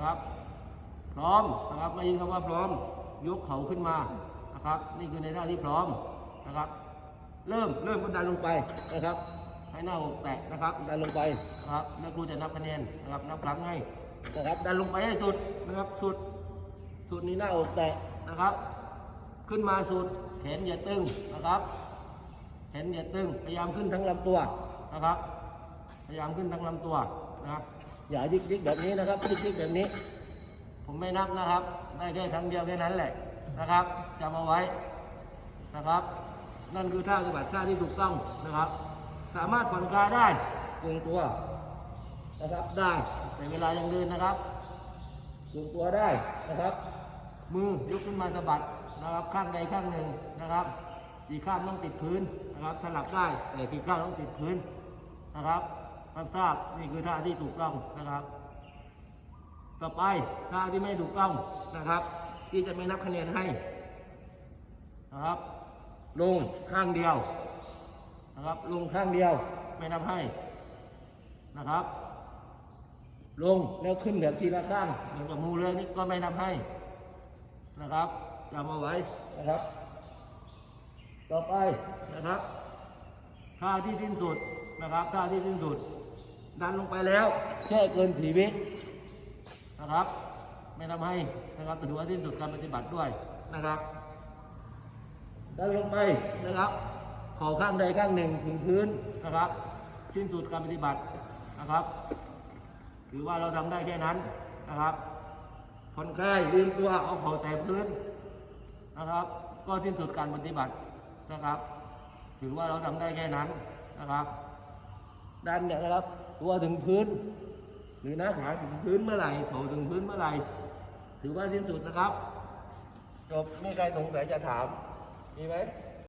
นะครับ พร้อมนะครับไม่ยิงคำว่าพร้อม ยกเขาขึ้นมานะครับ นี่คือในท่าที่พร้อมนะครับ เริ่มเริ่มก็ดันลงไปนะครับ ให้หน้าอกแตะนะครับ ดันลงไปนะครับนักครูจะนับคะแนนนะครับนับครั้งให้นะครับ ดันลงไปให้สุดนะครับสุด สุดนี้หน้าอกแตะนะครับ ขึ้นมาสุดแขนอย่าตึงนะครับแขนอย่าตึงพยายามขึ้นทั้งลำตัวนะครับ พยายามขึ้นทั้งลำตัว นะอย่ายิกยิกแบบนี้นะครับยิกยิกแบบนี้ ผมไม่นับนะครับได้แค่ครั้งเดียวแค่นั้นแหละนะครับจำเอาไว้นะครับ นั่นคือท่าปฏิบัติท่าที่ถูกต้องนะครับ สามารถผ่อนคลายได้กงตัวนะครับได้แต่เวลายังเดินนะครับกงตัวได้นะครับ มือยกขึ้นมาสะบัดนะครับข้างใดข้างหนึ่งนะครับ อีกข้างต้องติดพื้นนะครับ สลับได้แต่อีกข้างต้องติดพื้นนะครับ รับทราบนี่คือท่าที่ถูกต้องนะครับ ต่อไปท่าที่ไม่ถูกต้องนะครับ ที่จะไม่นับคะแนนให้นะครับ ลงข้างเดียวนะครับ ลงข้างเดียวไม่นับให้นะครับ ลงแล้วขึ้นแบบทีละข้างเหมือนกับมูเรือนี่ก็ไม่นับให้นะครับจำเอาไว้นะครับ ต่อไปนะครับท่าที่สิ้นสุดนะครับท่าที่สิ้นสุด ดันลงไปแล้วแค่เกินสีวินะครับ ไม่ทำให้นะครับถือว่าสิ้นสุดการปฏิบัติด้วยนะครับ ดันลงไปนะครับเข่าข้างใดข้างหนึ่งถึงพื้นนะครับ สิ้นสุดการปฏิบัตินะครับ ถือว่าเราทำได้แค่นั้นนะครับผ่อนคลายลืมตัวเอาเข่าแตะพื้นนะครับ ก็สิ้นสุดการปฏิบัตินะครับ ถือว่าเราทำได้แค่นั้นนะครับ ดันเนี่ยนะครับ ตัวถึงพื้น หรือหน้าขาถึงพื้นเมื่อไหร่เข่าถึงพื้นเมื่อไหร่ ถือว่าสิ้นสุดนะครับ จบไม่ใครสงสัยจะถาม มีไหมม